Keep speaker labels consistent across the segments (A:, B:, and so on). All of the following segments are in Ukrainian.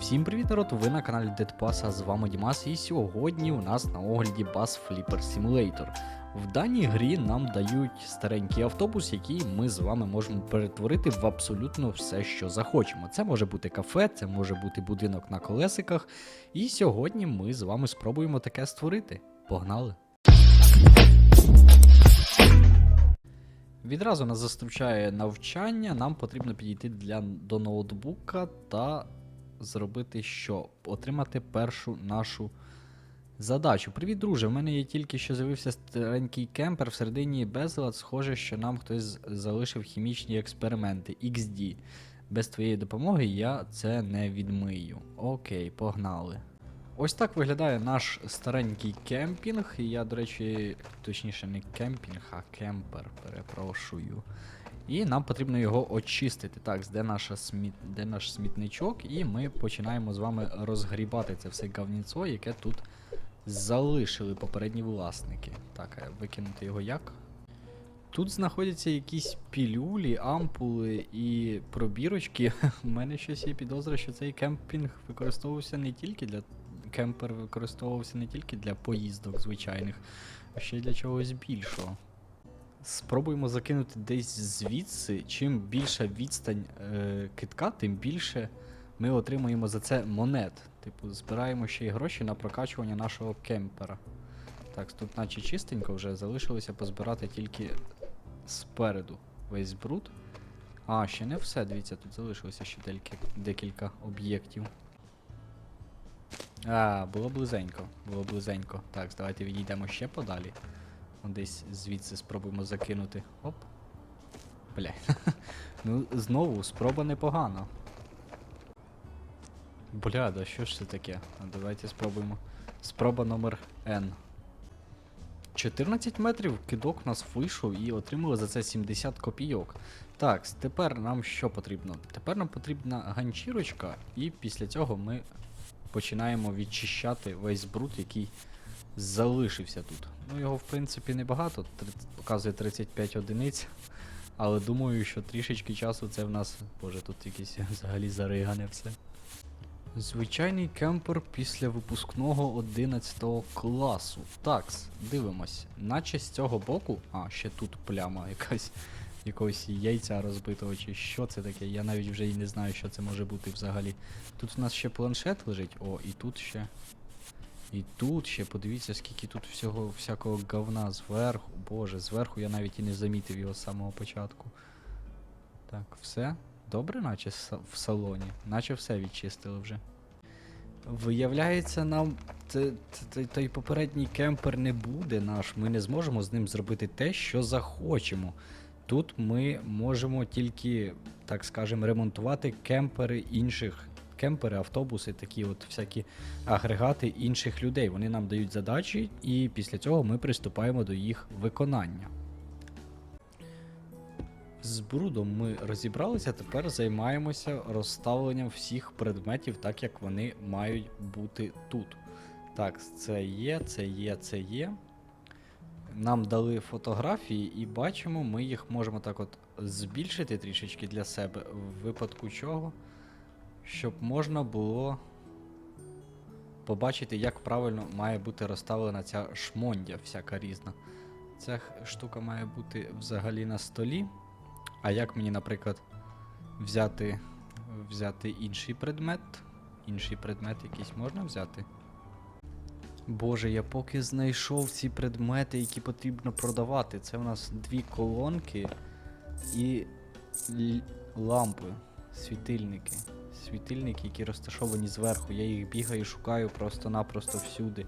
A: Всім привіт, народ! Ви на каналі Deadpass, а з вами Дімас, і сьогодні у нас на огляді Bass Flipper Simulator. В даній грі нам дають старенький автобус, який ми з вами можемо перетворити в абсолютно все, що захочемо. Це може бути кафе, це може бути будинок на колесиках. І сьогодні ми з вами спробуємо таке створити. Погнали! Відразу нас зустрічає навчання. Нам потрібно підійти для, до ноутбука та зробити що? Отримати першу нашу задачу. Привіт, друже. В мене є тільки що з'явився старенький кемпер всередині безлад. Схоже, що нам хтось залишив хімічні експерименти. XD. Без твоєї допомоги я це не відмию. Окей, погнали. Ось так виглядає наш старенький кемпінг. І я, до речі, точніше, не кемпінг, а кемпер, перепрошую. І нам потрібно його очистити. Так, де, наша сміт... де наш смітничок, і ми починаємо з вами розгрібати це все говніцо, яке тут залишили попередні власники. Так, викинути його як? Тут знаходяться якісь пілюлі, ампули і пробірочки. У мене щось є підозра, що цей кемпінг використовувався не тільки для. Кемпер використовувався не тільки для поїздок звичайних, а ще й для чогось більшого. Спробуємо закинути десь звідси. Чим більша відстань е, китка, тим більше ми отримуємо за це монет. Типу, збираємо ще й гроші на прокачування нашого кемпера. Так, тут наче чистенько вже залишилося позбирати тільки спереду весь бруд. А, ще не все, дивіться, тут залишилося ще декілька, об'єктів. А, було близенько, було близенько. Так, давайте відійдемо ще подалі. Десь звідси спробуємо закинути. Оп. Бля. ну, знову, спроба непогана. Бля, да що ж це таке? Давайте спробуємо. Спроба номер N. 14 метрів кидок у нас вийшов і отримали за це 70 копійок. Так, тепер нам що потрібно? Тепер нам потрібна ганчірочка, і після цього ми починаємо відчищати весь бруд, який залишився тут. Ну, його, в принципі, небагато, показує 35 одиниць. Але думаю, що трішечки часу це в нас. Боже, тут якесь взагалі заригане все. Звичайний кемпер після випускного 11 класу. Такс, дивимось. Наче з цього боку. А, ще тут пляма якась якогось яйця розбитого, чи що це таке. Я навіть вже і не знаю, що це може бути взагалі. Тут у нас ще планшет лежить. О, і тут ще. І тут ще, подивіться, скільки тут всього всякого говна зверху. Боже, зверху я навіть і не замітив його з самого початку. Так, все. Добре, наче в салоні. Наче все відчистили вже. Виявляється, нам той попередній кемпер не буде наш. Ми не зможемо з ним зробити те, що захочемо. Тут ми можемо тільки, так скажемо, ремонтувати кемпери інших. Кемпери, автобуси, такі от всякі агрегати інших людей. Вони нам дають задачі, і після цього ми приступаємо до їх виконання. З брудом ми розібралися, тепер займаємося розставленням всіх предметів, так як вони мають бути тут. Так, це є, це є, це є. Нам дали фотографії, і бачимо, ми їх можемо так от збільшити трішечки для себе, в випадку чого, щоб можна було побачити, як правильно має бути розставлена ця шмондя всяка різна. Ця штука має бути взагалі на столі. А як мені, наприклад, взяти, взяти інший предмет? Інший предмет якийсь можна взяти? Боже, я поки знайшов ці предмети, які потрібно продавати. Це в нас дві колонки і лампи, світильники. Світильники, які розташовані зверху. Я їх бігаю, шукаю просто-напросто всюди.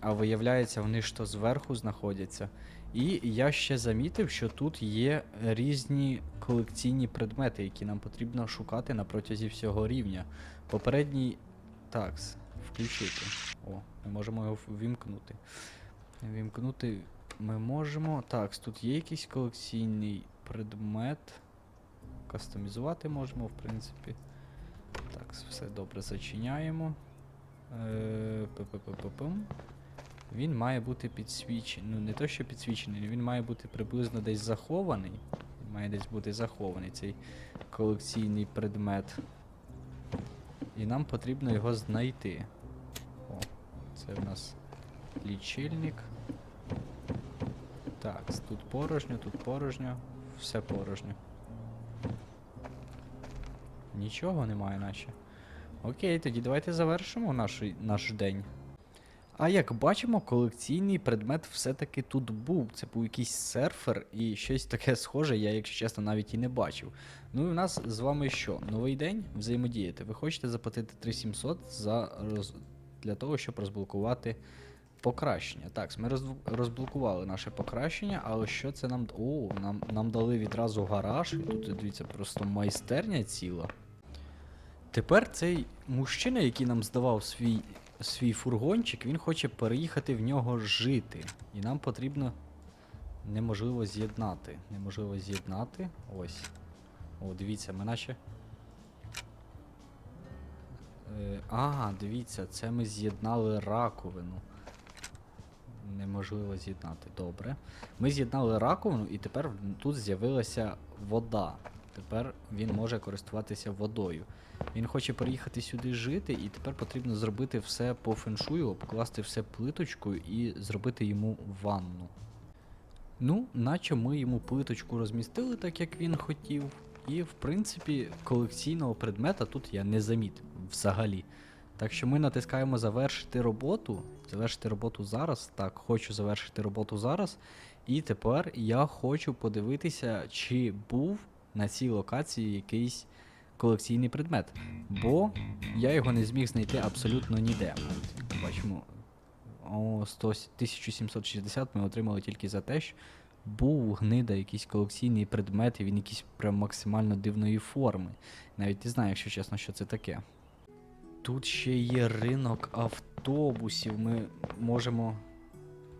A: А виявляється, вони ж то зверху знаходяться. І я ще замітив, що тут є різні колекційні предмети, які нам потрібно шукати на протязі всього рівня. Попередній. Так, включити. О, ми можемо його ввімкнути. Вімкнути ми можемо. Так, тут є якийсь колекційний предмет. Кастомізувати можемо, в принципі. Так, все добре зачиняємо. Е. Він має бути підсвічений. Ну, не то, що підсвічений, він має бути приблизно десь захований. Він має десь бути захований цей колекційний предмет. І нам потрібно його знайти. О, це в нас лічильник. Так, тут порожньо, тут порожньо, все порожньо. Нічого немає, наче. Окей, тоді давайте завершимо наш, наш день. А як бачимо, колекційний предмет все-таки тут був. Це був якийсь серфер і щось таке схоже, я, якщо чесно, навіть і не бачив. Ну і в нас з вами що? Новий день взаємодіяти. Ви хочете заплатити 3700 за роз... для того, щоб розблокувати покращення. Так, ми роз... розблокували наше покращення, але що це нам. О, нам, нам дали відразу гараж, і тут дивіться, просто майстерня ціла. Тепер цей мужчина, який нам здавав свій, свій фургончик, він хоче переїхати в нього жити. І нам потрібно неможливо з'єднати. Неможливо з'єднати. Ось. О, дивіться, ми наче. Е, а, дивіться, це ми з'єднали раковину. Неможливо з'єднати. Добре. Ми з'єднали раковину, і тепер тут з'явилася вода. Тепер він може користуватися водою. Він хоче переїхати сюди жити, і тепер потрібно зробити все по феншую, обкласти все плиточкою і зробити йому ванну. Ну, наче ми йому плиточку розмістили так, як він хотів. І, в принципі, колекційного предмета тут я не замітив взагалі. Так що ми натискаємо завершити роботу. Завершити роботу зараз. Так, хочу завершити роботу зараз. І тепер я хочу подивитися, чи був на цій локації якийсь колекційний предмет. Бо я його не зміг знайти абсолютно ніде. Бачимо, о, 100, 1760 ми отримали тільки за те, що був гнида якийсь колекційний предмет, і він якийсь прям максимально дивної форми. Навіть не знаю, якщо чесно, що це таке. Тут ще є ринок автобусів. Ми можемо.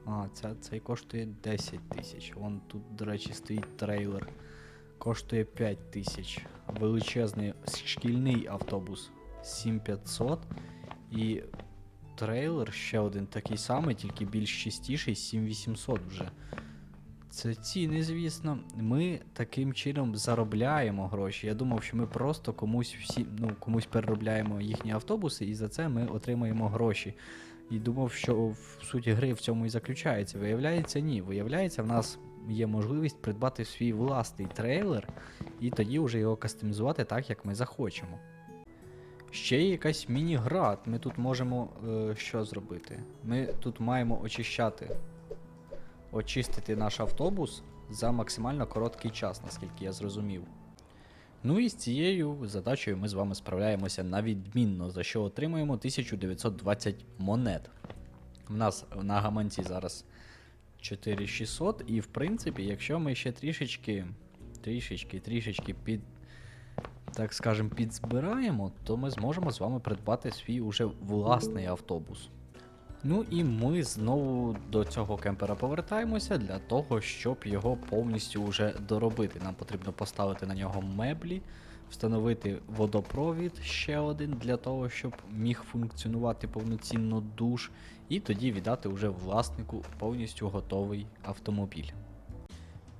A: А, ця, цей коштує 10 тисяч. Вон тут, до речі, стоїть трейлер. Коштує 5 тисяч. Величезний шкільний автобус 7500. І трейлер ще один такий самий, тільки більш чистіший, 7800 вже. Це ціни, звісно. Ми таким чином заробляємо гроші. Я думав, що ми просто комусь всі, ну, комусь переробляємо їхні автобуси, і за це ми отримаємо гроші. І думав, що в суті гри в цьому і заключається. Виявляється, ні. Виявляється, в нас є можливість придбати свій власний трейлер і тоді вже його кастомізувати так, як ми захочемо. Ще є якась міні-гра. Ми тут можемо е, що зробити? Ми тут маємо очищати очистити наш автобус за максимально короткий час, наскільки я зрозумів. Ну і з цією задачею ми з вами справляємося на відмінно, за що отримуємо 1920 монет. У нас на гаманці зараз 4600, і в принципі, якщо ми ще трішечки, трішечки, трішечки під, так скажем, підзбираємо, то ми зможемо з вами придбати свій уже власний автобус. Ну і ми знову до цього кемпера повертаємося для того, щоб його повністю вже доробити. Нам потрібно поставити на нього меблі, встановити водопровід ще один для того, щоб міг функціонувати повноцінно душ, і тоді віддати вже власнику повністю готовий автомобіль.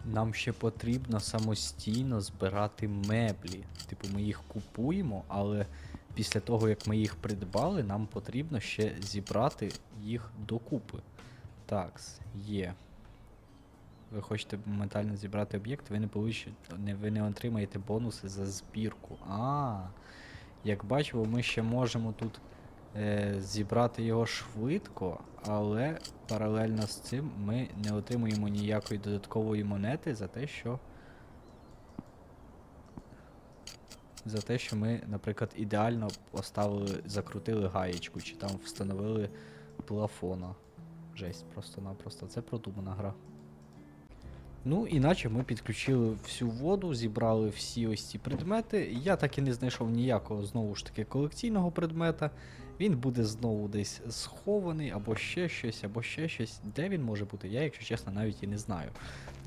A: Нам ще потрібно самостійно збирати меблі. Типу, ми їх купуємо, але після того, як ми їх придбали, нам потрібно ще зібрати їх докупи. Так, є. Ви хочете моментально зібрати об'єкт, ви не получите, ви не отримаєте бонуси за збірку. А, як бачимо, ми ще можемо тут е, зібрати його швидко, але паралельно з цим ми не отримуємо ніякої додаткової монети за те, що. За те, що ми, наприклад, ідеально поставили, закрутили гаєчку, чи там встановили плафона. Жесть, просто-напросто. Це продумана гра. Ну, іначе ми підключили всю воду, зібрали всі ось ці предмети. Я так і не знайшов ніякого знову ж таки колекційного предмета. Він буде знову десь схований, або ще щось, або ще щось. Де він може бути, я, якщо чесно, навіть і не знаю.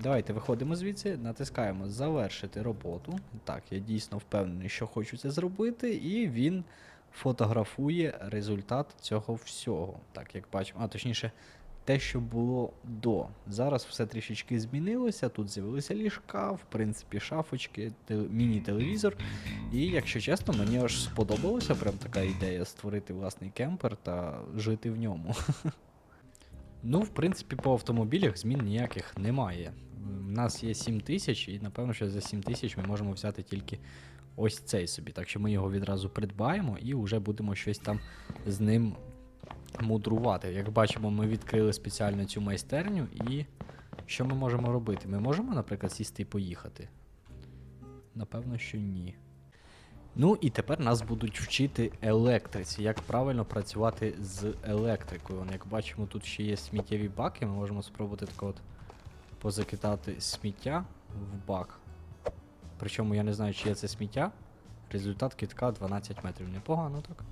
A: Давайте виходимо звідси, натискаємо завершити роботу. Так, я дійсно впевнений, що хочу це зробити, і він фотографує результат цього всього. Так, як бачимо, а точніше, те, що було до. Зараз все трішечки змінилося. Тут з'явилися ліжка, в принципі, шафочки, те- міні-телевізор. І якщо чесно, мені аж сподобалося прям така ідея створити власний кемпер та жити в ньому. Ну, в принципі, по автомобілях змін ніяких немає. У нас є 7 тисяч, і напевно, що за 7 тисяч ми можемо взяти тільки ось цей собі. Так що ми його відразу придбаємо і вже будемо щось там з ним мудрувати. Як бачимо, ми відкрили спеціально цю майстерню, і що ми можемо робити? Ми можемо, наприклад, сісти і поїхати? Напевно, що ні. Ну і тепер нас будуть вчити електриці, як правильно працювати з електрикою. Як бачимо, тут ще є сміттєві баки, ми можемо спробувати так от позакидати сміття в бак. Причому я не знаю, чи є це сміття. Результат китка 12 метрів. Непогано так.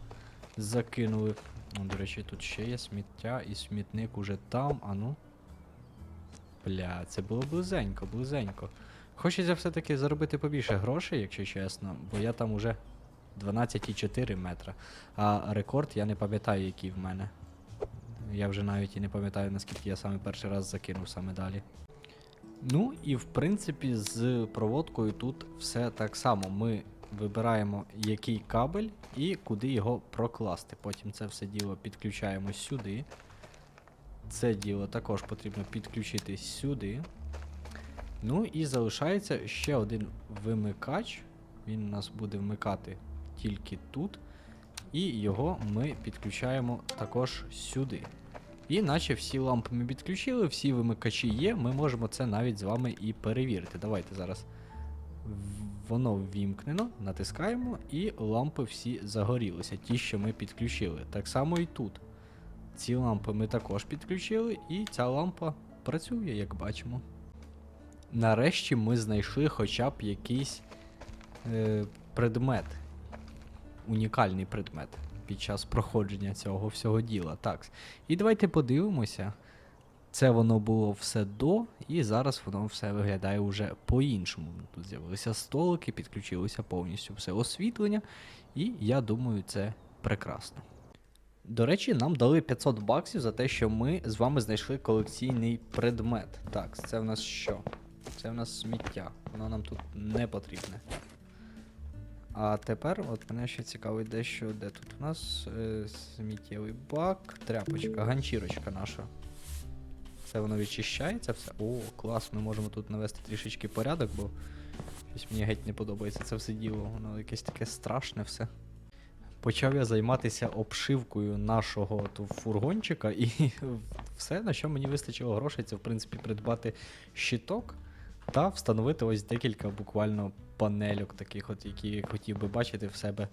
A: Закинули. О, До речі, тут ще є сміття і смітник уже там, а ну. Бля, це було близенько, близенько. Хочеться все-таки заробити побільше грошей, якщо чесно, бо я там уже 12,4 метра. А рекорд я не пам'ятаю, який в мене. Я вже навіть і не пам'ятаю, наскільки я саме перший раз закинув саме далі. Ну і в принципі з проводкою тут все так само. Ми вибираємо який кабель і куди його прокласти. Потім це все діло підключаємо сюди. Це діло також потрібно підключити сюди. Ну і залишається ще один вимикач. Він у нас буде вмикати тільки тут. І його ми підключаємо також сюди. І наче всі лампи ми підключили, всі вимикачі є, ми можемо це навіть з вами і перевірити. Давайте зараз. Воно ввімкнено, натискаємо, і лампи всі загорілися, ті, що ми підключили. Так само і тут. Ці лампи ми також підключили, і ця лампа працює, як бачимо. Нарешті ми знайшли хоча б якийсь е, предмет. Унікальний предмет під час проходження цього всього діла. Так. І давайте подивимося. Це воно було все до, і зараз воно все виглядає вже по-іншому. Тут з'явилися столики, підключилося повністю все освітлення, і я думаю, це прекрасно. До речі, нам дали 500 баксів за те, що ми з вами знайшли колекційний предмет. Так, це в нас що? Це в нас сміття. Воно нам тут не потрібне. А тепер, от мене ще цікавить дещо, де тут у нас е, сміттєвий бак, тряпочка, ганчірочка наша. Це воно відчищається все. О, клас, ми можемо тут навести трішечки порядок, бо щось мені геть не подобається це все діло. Воно якесь таке страшне все. Почав я займатися обшивкою нашого ту фургончика, і все, на що мені вистачило грошей, це в принципі придбати щиток та встановити ось декілька буквально панельок таких, от, які хотів би бачити в себе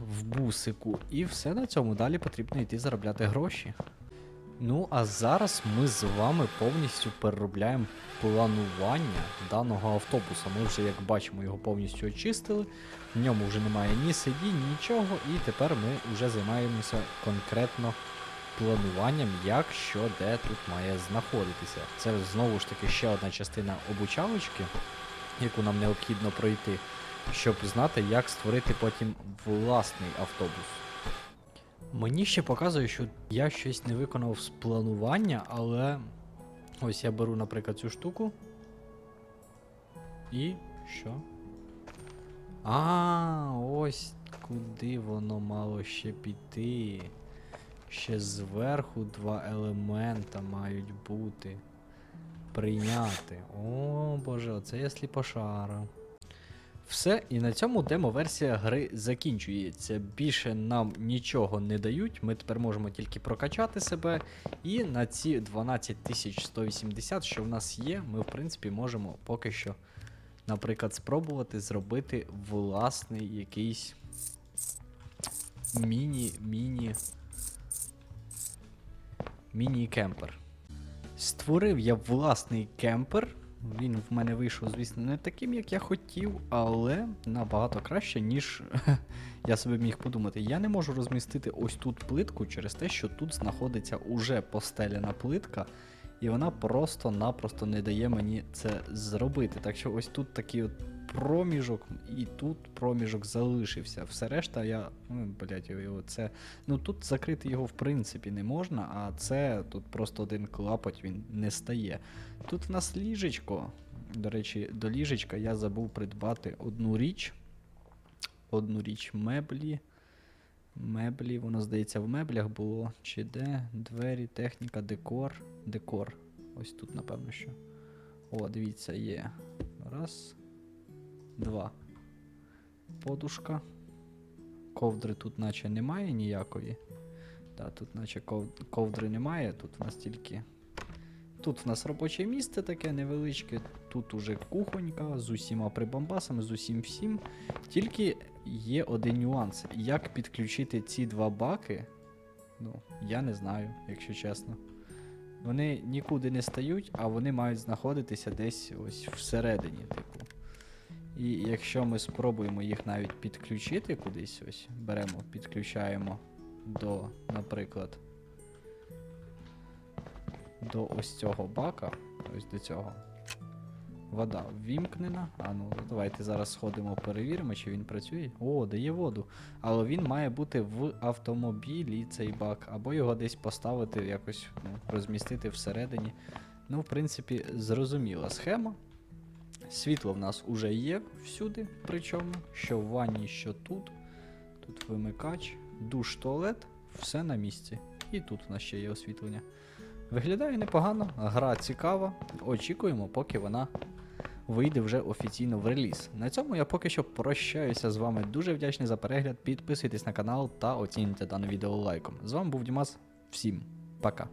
A: в бусику. І все на цьому далі потрібно йти заробляти гроші. Ну, а зараз ми з вами повністю переробляємо планування даного автобуса. Ми вже, як бачимо, його повністю очистили. В ньому вже немає ні сидінь, нічого, і тепер ми вже займаємося конкретно плануванням, як що де тут має знаходитися. Це знову ж таки ще одна частина обучалочки, яку нам необхідно пройти, щоб знати, як створити потім власний автобус. Мені ще показує, що я щось не виконав з планування, але ось я беру, наприклад, цю штуку. І що? А, ось куди воно мало ще піти. Ще зверху два елемента мають бути. Прийняти. О, боже, оце я сліпошара. Все, і на цьому демо-версія гри закінчується. Більше нам нічого не дають. Ми тепер можемо тільки прокачати себе. І на ці 12180, що в нас є, ми в принципі можемо поки що, наприклад, спробувати зробити власний якийсь міні-міні. Міні-кемпер. Створив я власний кемпер. Він в мене вийшов, звісно, не таким, як я хотів, але набагато краще, ніж я собі міг подумати. Я не можу розмістити ось тут плитку через те, що тут знаходиться уже постеляна плитка, і вона просто-напросто не дає мені це зробити. Так що ось тут такий от проміжок, і тут проміжок залишився. Все решта я. Ну, блядь, його це. Ну тут закрити його в принципі не можна, а це тут просто один клапоть він не стає. Тут в нас ліжечко. До речі, до ліжечка я забув придбати одну річ. Одну річ меблі. Меблі, воно здається в меблях було. Чи де? Двері, техніка, декор. Декор. Ось тут, напевно, що. О, дивіться, є. Раз. Два. Подушка. Ковдри тут наче немає ніякої. Так, тут наче ков- ковдри немає, тут в нас тільки. Тут в нас робоче місце таке невеличке, тут уже кухонька з усіма прибамбасами, з усім всім. Тільки є один нюанс. Як підключити ці два баки? Ну, я не знаю, якщо чесно. Вони нікуди не стають, а вони мають знаходитися десь ось всередині, типу. І якщо ми спробуємо їх навіть підключити кудись, ось беремо, підключаємо до, наприклад, до ось цього бака, ось до цього. Вода ввімкнена. А ну, давайте зараз сходимо, перевіримо, чи він працює. О, дає воду. Але він має бути в автомобілі, цей бак, або його десь поставити, якось ну, розмістити всередині. Ну, в принципі, зрозуміла схема. Світло в нас уже є всюди, причому, що в ванні, що тут. Тут вимикач, душ, туалет, все на місці. І тут в нас ще є освітлення. Виглядає непогано, гра цікава. Очікуємо, поки вона вийде вже офіційно в реліз. На цьому я поки що прощаюся з вами. Дуже вдячний за перегляд. Підписуйтесь на канал та оцінюйте дане відео лайком. З вами був Дімас. Всім пока.